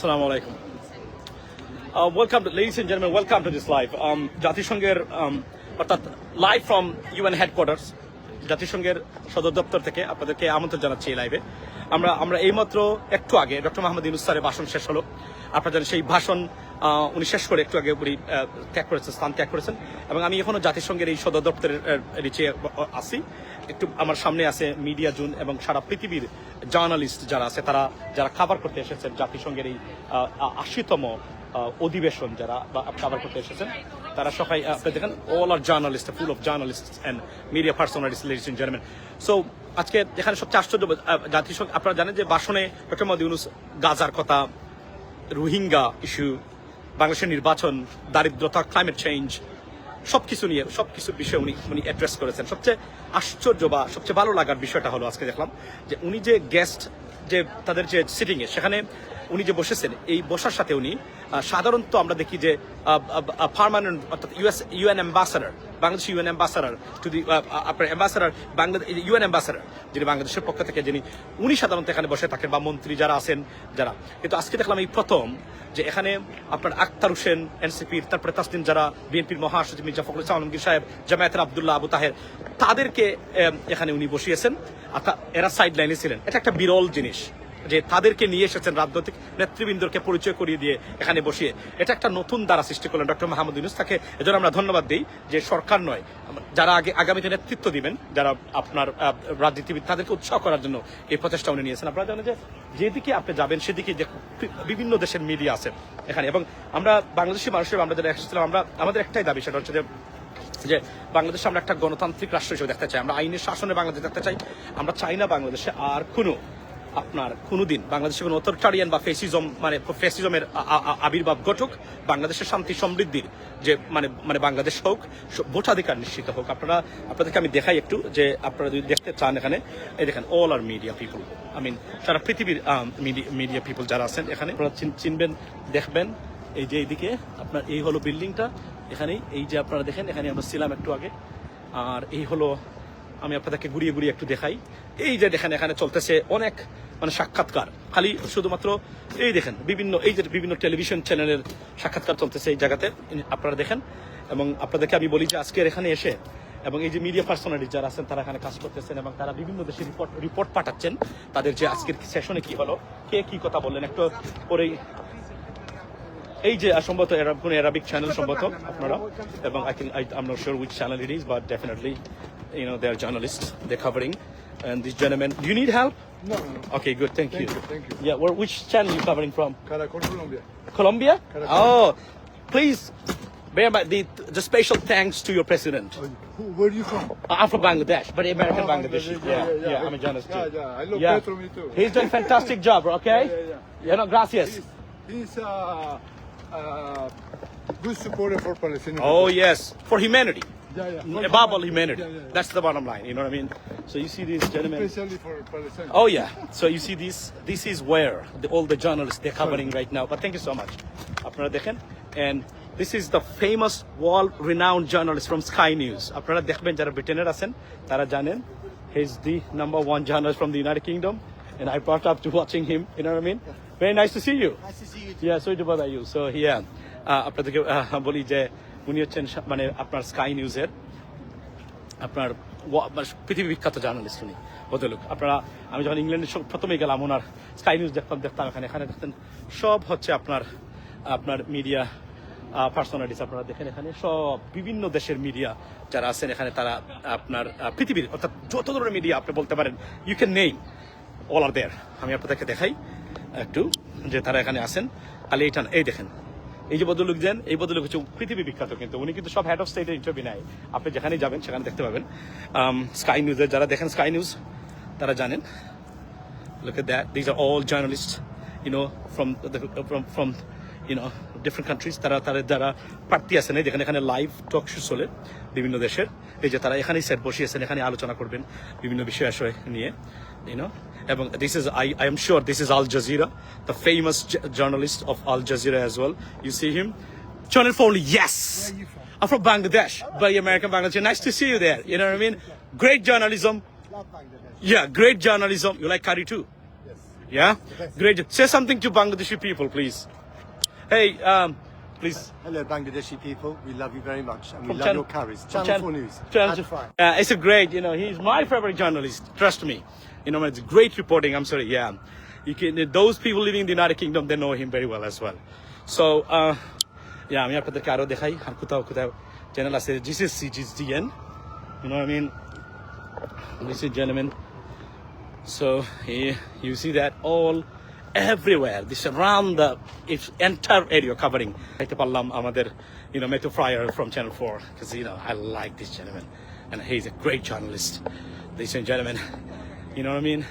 Uh, welcome, to, ladies and gentlemen, welcome to this live. Um, জাতিসংঘের um, অর্থাৎ live from UN headquarters জাতিসংঘের সদর দপ্তর থেকে আপনাদেরকে আমন্ত্রণ জানাচ্ছি এই লাইভে আমরা আমরা এইমাত্র একটু আগে ডক্টর মোহাম্মদ ইউনুস স্যারের ভাষণ শেষ হলো। আপনারা জানেন সেই ভাষণ উনি শেষ করে একটু আগে উনি ত্যাগ করেছেন, স্থান ত্যাগ করেছেন। এবং আমি এখনও জাতিসংঘের এই সদর দপ্তরের নিচে আছি। একটু আমার সামনে আছে মিডিয়া জুন এবং সারা পৃথিবীর জার্নালিস্ট যারা আছে, তারা, যারা খাবার করতে এসেছেন জাতিসংঘের এই আশিতম অধিবেশন যারা, বা খাবার করতে এসেছেন, তারা সবাই আপনি দেখেন all are journalist full of journalist and media personalities ladies and gentleman so আজকে এখানে সবচেয়ে আশ্চর্য জাতিসংঘ আপনারা জানেন যে বাসনে ডক্টর মোহাম্মদ ইউনুস গাজার কথা, রোহিঙ্গা ইস্যু বাংলাদেশের নির্বাচন, দারিদ্রতা ক্লাইমেট চেঞ্জ সব কিছু নিয়ে সব কিছু বিষয়ে উনি উনি অ্যাড্রেস করেছেন। সবচেয়ে আশ্চর্য বা সবচেয়ে ভালো লাগার বিষয়টা হলো আজকে দেখলাম যে উনি যে গেস্ট যে তাদের যে সিটিংয়ে সেখানে উনি যে বসেছেন, এই বসার সাথে উনি সাধারণত আমরা দেখি যে পার্মানেন্ট অর্থাৎ US UN ambassador Bangladesh UN ambassador to the আপনার অ্যাম্বাসাডার বাংলাদেশ ইউএন অ্যাম্বাসাডার যিনি বাংলাদেশের পক্ষ থেকে, যিনি, উনি সাধারণত এখানে বসে থাকেন, বা মন্ত্রী যারা আছেন, যারা। কিন্তু আজকে দেখলাম এই প্রথম যে এখানে আপনার আক্তার হোসেন এনসিপির তারপরে তাসদিন যারা, বিএনপির মহাসচিব মির্জা ফখরুল ইসলাম আলমগীর সাহেব, জামায়াতের আবদুল্লাহ আবু তাহের, তাদেরকে এখানে উনি বসিয়েছেন। এরা সাইড লাইনে ছিলেন। এটা একটা বিরল জিনিস। যে তাদেরকে নিয়ে এসেছেন রাজনৈতিক নেতৃবৃন্দকে পরিচয় করিয়ে দিয়ে এখানে বসিয়ে। এটা একটা নতুন দ্বারা সৃষ্টি করলেন ডক্টর মাহমুদ ইউনুস। তাকে এজন্য আমরা ধন্যবাদ দিই যে সরকার নয়, যারা আগে আগামীতে নেতৃত্ব দিবেন, যারা আপনার রাজনীতিবিদ, তাদেরকে উৎসাহ করার জন্য এই প্রচেষ্টা উনি নিয়েছেন। আপনারা জানেন যে যেদিকে আপনি যাবেন, সেদিকে যে বিভিন্ন দেশের মিডিয়া আছে এখানে। এবং আমরা বাংলাদেশি মানুষের আমরা যারা এসেছিলাম আমরা, আমাদের একটাই দাবি, সেটা হচ্ছে যে যে বাংলাদেশে আমরা একটা গণতান্ত্রিক রাষ্ট্র হিসেবে দেখতে চাই। আমরা আইনের শাসনে বাংলাদেশ দেখতে চাই। আমরা চাই না বাংলাদেশে আর কোনো আপনার কোনোদিন বাংলাদেশে কোনো অথরিটারিয়ান বা ফেসিজম মানে ফেসিজমের আবির্ভাব ঘটুক, বাংলাদেশের শান্তি সমৃদ্ধির যে মানে মানে বাংলাদেশ হোক ভোটাধিকার নিশ্চিত হোক। আপনারা, আপনাদেরকে আমি দেখাই একটু যে আপনারা যদি দেখতে চান এখানে, এই দেখেন all are media people I mean সারা পৃথিবীর মিডিয়া পিপুল যারা আছেন এখানে চিনবেন, দেখবেন, এই যে এইদিকে, আপনার এই হলো বিল্ডিংটা, এখানেই, এই যে আপনারা দেখেন, এখানে আমরা ছিলাম একটু আগে, আর এই হলো আমি আপনাদেরকে ঘুরিয়ে ঘুরিয়ে একটু দেখাই। এই যে দেখেন, এখানে চলতেছে অনেক মানে সাক্ষাৎকার। খালি শুধুমাত্র এই দেখেন, বিভিন্ন, এই যে বিভিন্ন টেলিভিশন চ্যানেলের সাক্ষাৎকার চলতেছে এই জায়গাতে। আপনারা দেখেন, এবং আপনাদেরকে আমি বলি যে আজকের এখানে এসে, এবং এই যে মিডিয়া পার্সোনালিটি যারা আছেন, তারা এখানে কাজ করতেছেন, এবং তারা বিভিন্ন দেশে রিপোর্ট রিপোর্ট পাঠাচ্ছেন। তাদের যে আজকের সেশনে কি হলো, কে কি কথা বললেন, একটু পরেই এই যে সম্ভবত কোন অ্যারাবিক চ্যানেল সম্ভবত আপনারা, এবং I think I not sure channel it is but definitely you know, they're journalists, they're covering. And this gentleman, do you need help? No, no, no. Okay, good. Thank, thank you. you. Thank you. Yeah. Which channel you covering from? Caracol, Colombia. Colombia. Oh, please. Bear my, the, the special thanks to your president. Oh, who, where are you from? Uh, I'm from Bangladesh, but American oh, Bangladesh. Yeah yeah, yeah, yeah, yeah, I'm a journalist yeah, too. Yeah, I love yeah. Petro, me too. He's doing fantastic job, okay? Yeah, yeah, yeah. You know, gracias. He's, he's uh, uh, good supporter for Palestinian. Oh, yes, for humanity yeah, yeah. Above all humanity. Yeah, yeah, yeah. That's the bottom line. You know what I mean? So you see these gentlemen. Especially for Palestinians. Oh yeah. So you see this. This is where the, all the journalists they're covering right now. But thank you so much. আপনারা দেখেন and this is the famous world renowned journalist from Sky News. আপনারা দেখবেন যারা ব্রিটেনের আছেন তারা জানেন he's the number one journalist from the United Kingdom and I brought up to watching him. You know what I mean? Very nice to see you. Nice to see you. Yeah, sorry to bother you. So yeah, uh, আপনাদেরকে uh, বলি যে উনি হচ্ছেন মানে আপনার sky নিউজের আপনার পৃথিবী বিখ্যাত জার্নালিস্ট উনি, ভদ্রলোক। আপনারা, আমি যখন ইংল্যান্ডে প্রথমে গেলাম, ওনার স্কাই নিউজ দেখতাম দেখতাম এখানে। এখানে দেখতেন সব হচ্ছে আপনার আপনার মিডিয়া পার্সোনালিটিস আপনারা দেখেন এখানে। সব বিভিন্ন দেশের মিডিয়া যারা আছেন এখানে, তারা আপনার পৃথিবীর অর্থাৎ যত ধরনের মিডিয়া আপনি বলতে পারেন ইউ ক্যান নেই অল আর দেয়ার আমি আপনাদেরকে দেখাই, একটু, যে তারা এখানে আছেন। খালি এইটা এই দেখেন। এই যে ভদ্রলোক যান, এই ভদ্রলোক হচ্ছে পৃথিবী বিখ্যাত কিন্তু, উনি কিন্তু সব হেড অফ স্টেটের ইন্টারভিউ নেয়। আপনি যেখানে যাবেন, সেখানে দেখতে পাবেন। স্কাই নিউজের যারা দেখেন স্কাই নিউজ তারা জানেন। Look at that, these are all journalists, you know, from different countries তারা তারা যারা প্রার্থী আছেন যেখানে এখানে লাইভ টক শো চলে বিভিন্ন দেশের এই যে তারা এখানেই সেট বসিয়েছেন এখানে আলোচনা করবেন বিভিন্ন বিষয় আশয় নিয়ে know এবং this is I, I am sure this is Al Jazeera the famous j- journalist of Al Jazeera as well you see him Channel 4 only yes? I'm from Bangladesh but American Bangladesh nice to see you there you know what I mean great journalism yeah great journalism you like curry too Yes. Yeah? Great. Say something to Bangladeshi people, please. Hey, um, please. Hello, Bangladeshi people. We love you very much, and we From love Channel- your curries. from Channel, Channel- 4 News. Channel Ad fine. Uh, it's a great, you know, he's my favorite journalist. Trust me. You know, it's great reporting. I'm sorry. Yeah. You can, those people living in the United Kingdom, they know him very well as well. So, uh, yeah, আমি আপনাদেরকে আরো দেখাই আর কোথাও কোথাও channel আছে This is CGTN. You know what I mean? Ladies and gentlemen. So here you see that all everywhere. This around the it's entire area covering. It's পারলাম আমাদের you know Metro Fryer from Channel 4 because you know I like this gentleman and he's a great journalist. Ladies and gentlemen, you know what I mean?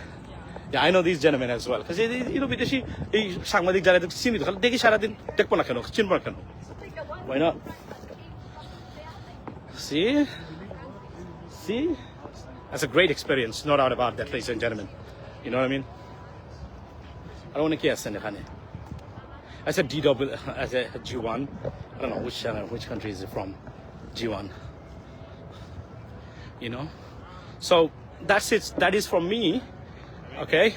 Yeah, I know these gentlemen as well. Because you know বিদেশি এই সাংবাদিক যারা দেখছি চিনি তো খালি দেখি সারাদিন দেখবো না কেন চিনবো না কেন Why not? See? See? That's a great experience, no doubt about that, ladies and gentlemen. You know what I mean? I don't want to guess এখানে As a DW, as a G1, I don't know which channel, which country is it from? G1. You know? So that's it. That is from me. Okay?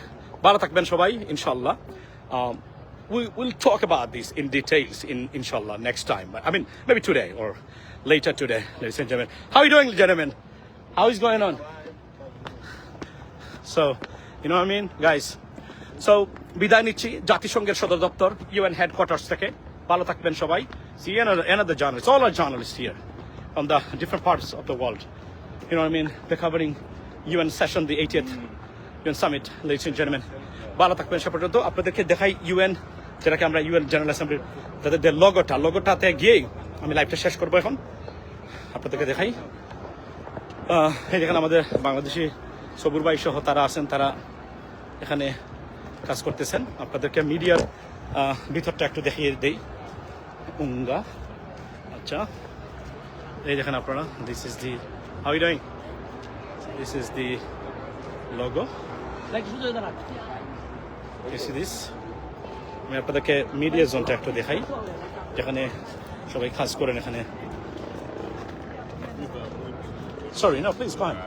ভালো থাকবেন সবাই, inshallah. Um, we will talk about this in details in inshallah next time. I mean, maybe today or later today, ladies and gentlemen. How are you doing, gentlemen? How is going on? So, you know what I mean, guys? So, বিদায় নিচ্ছি জাতিসংঘের সদর দপ্তর UN headquarters থেকে। ভালো থাকবেন সবাই। Another, another journalist, all our journalists here from the different parts of the world. You know what I mean? They're covering UN session, the 80th UN summit, ladies and gentlemen. ভালো থাকবেন সে পর্যন্ত। আপনাদেরকে দেখাই UN যেটাকে আমরা UN general অ্যাসেম্বলির তাদের লগোটা লগোটাতে গিয়েই আমি লাইভটা শেষ করব এখন। আপনাদেরকে দেখাই। এই দেখেন আমাদের বাংলাদেশি সবুর ভাই সহ তারা আছেন তারা এখানে কাজ করতেছেন। আপনাদেরকে মিডিয়ার ভিতরটা একটু দেখিয়ে দেই। উঙ্গা। আচ্ছা। এই দেখেন আপনারা this is the how you doing this is the logo this this আমি আপনাদেরকে মিডিয়া জোনটা একটু দেখাই। যেখানে সবাই কাজ করেন এখানে। সরি না প্লিজ ফাইন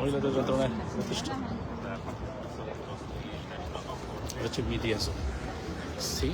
মহিলাদের যন্ত্রণায় যথেষ্ট। এটা হচ্ছে মিডিয়া জোন সি